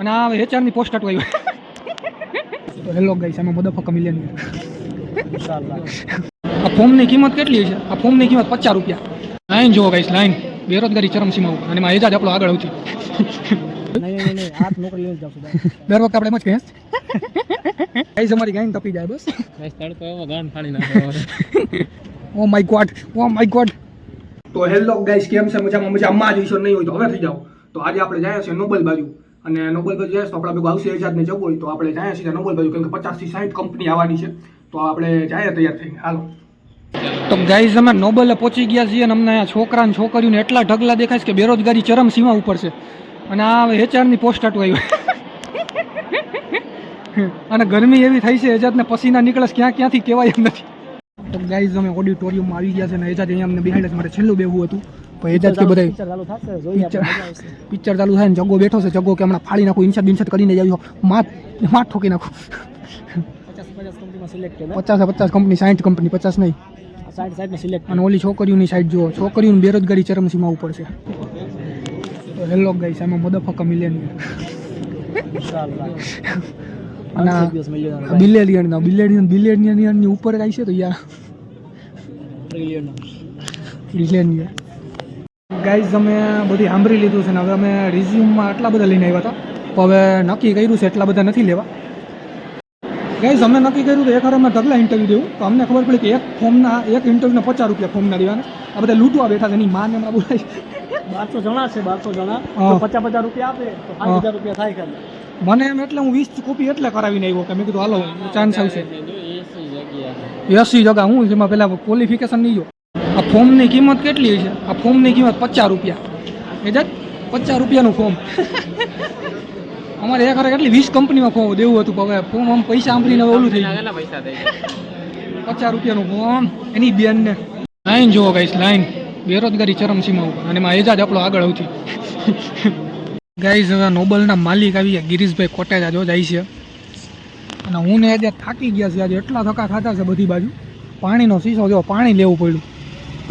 અને આ એચઆરની પોસ્ટ અટવાયું તો હેલો ગાઈસ આમાં મદફકા મિલિયન આ ફોર્મની કિંમત કેટલી છે આ ફોર્મની કિંમત પચાસ રૂપિયા. લાઈન જુઓ ગાઈસ લાઈન બેરોજગારી ચરમસીમા ઉપર. અને એમાં એજાજ આપણો આગળ આવતી દર વખતે આપણે એમ જ કહીએ. ગાઈસ અમારી ગાઈન તપી જાય બસ. Oh my god oh my god તો હેલો ગાઈસ કેમ છે? મજામાં મજામાં. જ ઈશ્વર નહીં હોય તો હવે થઈ જાઓ. તો આજે આપણે જાય છે નોબલ બાજુ. અને નોબલ બાજુ જાય તો આપણા ભેગું આવશે એજાદ જવું હોય તો આપણે જાય સીધા નોબલ બાજુ કેમ કે પચાસથી સાઠ કંપની આવવાની છે. તો આપણે જાય તૈયાર થઈને. હાલો. તો ગાઈઝ, અમે નોબલે પહોંચી ગયા છીએ અને અમને અહીંયા છોકરા ને છોકરીઓને એટલા ઢગલા દેખાય છે કે બેરોજગારી ચરમ સીમા ઉપર છે. અને આ એચઆરની પોસ્ટ આવ્યું. અને ગરમી એવી થઈ છે એજાદને પસીના નીકળે ક્યાં ક્યાંથી કહેવાય એમ નથી. તો ગાઈઝ, અમે ઓડિટોરિયમમાં આવી ગયા છે અને એજાદ અહીંયા અમને બેહાડે છે. મારે છેલ્લું બેવું હતું. પણ એજાદ કે બધા પિક્ચર ચાલુ થાય ને જગ્ગો બેઠો છે જગ્ગો કે હમણાં ફાળી નાખું ઇન્સર્ટ ઇન્સર્ટ કરીને જ આવ્યો. માથ માથ ઠોકી નાખું. પચાસ પચાસ કંપની સાઠ કંપની પચાસ નહીં. અને ઓલી છોકરીઓની સાઈડ જુઓ. છોકરીઓની બેરોજગારી ચરમસીમા ઉપર છે. તો હેલો ગાઈસ આમાં મદફકા મિલિયન અને બિલેરિયન ના બિલેરિયન બિલેરિયન ઉપર કાંઈ છે તો યાર. બિલેરિયન ગાઈઝ અમે બધી સાંભળી લીધું છે ને હવે અમે રિઝ્યુમમાં આટલા બધા લઈને આવ્યા હતા. તો હવે નક્કી કર્યું છે એટલા બધા નથી લેવા. ગાઈઝ અમે નક્કી કર્યું કે એક અમે ઢગલા ઇન્ટરવ્યૂ દેવું. તો અમને ખબર પડી કે એક ફોર્મના એક ઇન્ટરવ્યૂના પચાસ રૂપિયા ફોર્મના દેવાના. આ બધા લૂંટવા બેઠા છે એની માને હમણાં બોલાય બારસો જણા છે બારસો જણા. પચાસ પચાસ રૂપિયા આપે તો પાંચ હજાર રૂપિયા થાય ખાલી. મને એમ એટલે હું વીસ કોપી એટલે કરાવીને આવ્યો કે મેં કીધું હાલો ચાન્સ આવશે. એસી જગ્યા હું જેમાં પેલા ક્વોલિફિકેશન નહીં જો આ ફોર્મની કિંમત કેટલી છે? આ ફોર્મની કિંમત પચાસ રૂપિયા. એ જાત પચાસ રૂપિયાનું ફોર્મ અમારે એક કેટલી વીસ કંપનીમાં ફોર્મ દેવું હતું હવે ફોર્મ આમ પૈસા આંભરીને ઓલું થઈ પચાસ રૂપિયાનું ફોર્મ એની બેનને. લાઈન જુઓ ગાઈસ લાઈન. બેરોજગારી ચરમસીમા ઉપર. અને એમાં એજાજ આપણો આગળ આવતી. ગાઈઝ હવે નોબલના માલિક આવી ગયા. ગિરીશભાઈ કોટેજા જો જાય છે. અને હું ને આજે થાકી ગયા છે આજે એટલા થકા ખાતા છે બધી બાજુ. પાણીનો શીશો જો પાણી લેવું પડ્યું.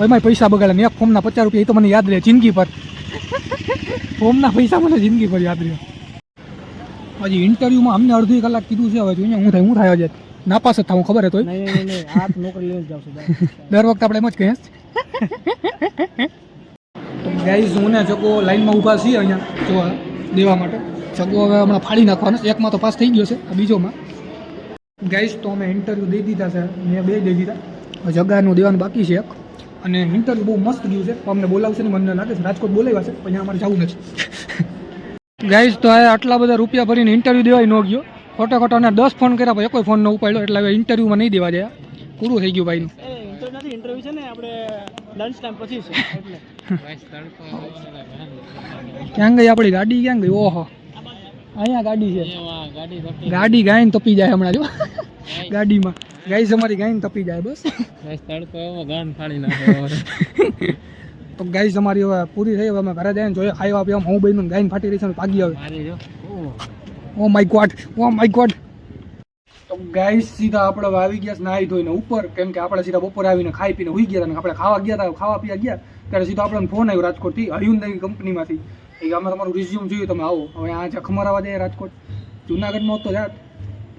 એમાંય પૈસા બગાડ્યા ને એક ફોર્મના પચાસ રૂપિયા એ તો મને યાદ રહે જિંદગી પર. ફોર્મના પૈસા મને જિંદગી પર યાદ રહે હજી ઇન્ટરવ્યુમાં અમને અડધી કલાક કીધું છે હવે જોઈએ હું થાય હું થાય હજી. નાપાસ જ થાવું ખબર હતો દર વખતે આપણે એમ જ કહીએ. ગાઈઝ હું ને જગો લાઈનમાં ઊભા છીએ અહીંયા જોવા દેવા માટે. જગો હવે હમણાં ફાડી નાખવાનો છે. એકમાં તો પાસ થઈ ગયો છે આ બીજોમાં. ગાઈઝ તો અમે ઇન્ટરવ્યૂ દઈ દીધા છે મેં બે દઈ દીધા. જગાનું દેવાનું બાકી છે એક. અને ઇન્ટરવ્યૂ બહુ મસ્ત ગયું છે. તો અમને બોલાવશે ને મને લાગે છે રાજકોટ બોલાવ્યા છે પણ અહીંયા અમારે જવું નથી. ગાઈઝ તો આટલા બધા રૂપિયા ભરીને ઇન્ટરવ્યૂ દેવાય ન ગયો. ખોટા ખોટા અને દસ ફોન કર્યા પછી કોઈ ફોન ન ઉપાડ્યો એટલે હવે ઇન્ટરવ્યૂમાં નહીં દેવા જાય પૂરું થઈ ગયું ભાઈનું. એ ઇન્ટરવ્યુ નથી ઇન્ટરવ્યુ છે ને આપણે લંચ ટાઈમ પછી છે ક્યાં ગઈ આપણી ગાડી? ક્યાં ગઈ? ઓહો. અહીંયા ગાડી છે. ગાડી ગાઈને ગાડી તપી જાય હમણાં જો. ગાડીમાં. ગાઈસ અમારી ગાયને તપી જાય બસ. તડકો એવો ગાન ફાડી નાખે તો ગાઈસ અમારી હવે પૂરી થઈ હવે અમે ઘરે જઈને જોઈએ ખાવા પીવા હું બહેનું ગાયને ફાટી રહી છે ભાગી આવે. Oh my god oh my god તો ગાઈસ સીધા આપણે આવી ગયા નાહી ધોઈને ઉપર. કેમ કે આપણે સીધા બપોરે આવીને ખાઈ પીને હોઈ ગયા હતા આપણે ખાવા ગયા હતા ખાવા પીવા ગયા. ત્યારે સીધો આપણને ફોન આવ્યો રાજકોટથી હયુંદાઈ કંપનીમાંથી. એ અમે તમારું રિઝ્યુમ જોયું તમે આવો. હવે આ છે ખમરાવા દે રાજકોટ. જુનાગઢમાં તો જાત.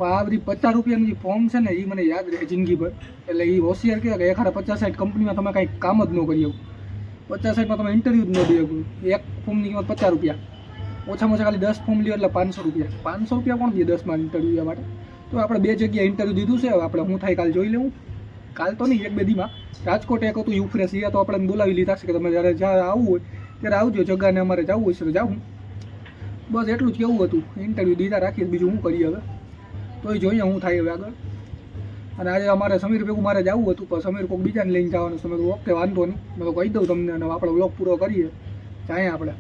આ બધી પચાસ રૂપિયાનું ફોર્મ છે ને, એ મને યાદ રહે જિંદગીભર એટલે એ હોશિયાર કહેવાય કે એખાડા પચાસ સાઠ કંપનીમાં તમે કાંઈ કામ જ ન કરી શકો. પચાસ સાઠમાં તમે ઇન્ટરવ્યૂ જ ન દઈ શકો. એક ફોર્મની કિંમત પચાસ રૂપિયા. ઓછામાં ઓછા ખાલી દસ ફોર્મ લ્યો એટલે પાંચસો રૂપિયા. પાંચસો રૂપિયા કોણ દે દસમાં ઇન્ટરવ્યૂ માટે? તો આપણે બે જગ્યાએ ઇન્ટરવ્યૂ દીધું છે. આપણે હું થાય કાલ જોઈ લેવું કાલ તો નહીં, એક બે દીમાં. રાજકોટ એક હતું યુફ્રેસ એ તો આપણે બોલાવી લીધા છે કે તમે જ્યારે જ્યારે આવવું હોય, ત્યારે આવજો. જગ્યાને અમારે જવું હોય છે તો જાવું બસ એટલું જ કેવું હતું. ઇન્ટરવ્યૂ દીધા રાખીએ, બીજું હું કરીએ હવે? તોય જોઈએ શું થાય હવે આગળ. અને આજે અમારે સમીર ભેગું મારે જવું હતું, પણ સમીર કોઈક બીજાને લઈને જવાનું સમીર ઓકે, વાંધો નહીં. મેં કહી દઉં તમને અને આપણે બ્લોગ પૂરો કરીએ. જાય આપણે.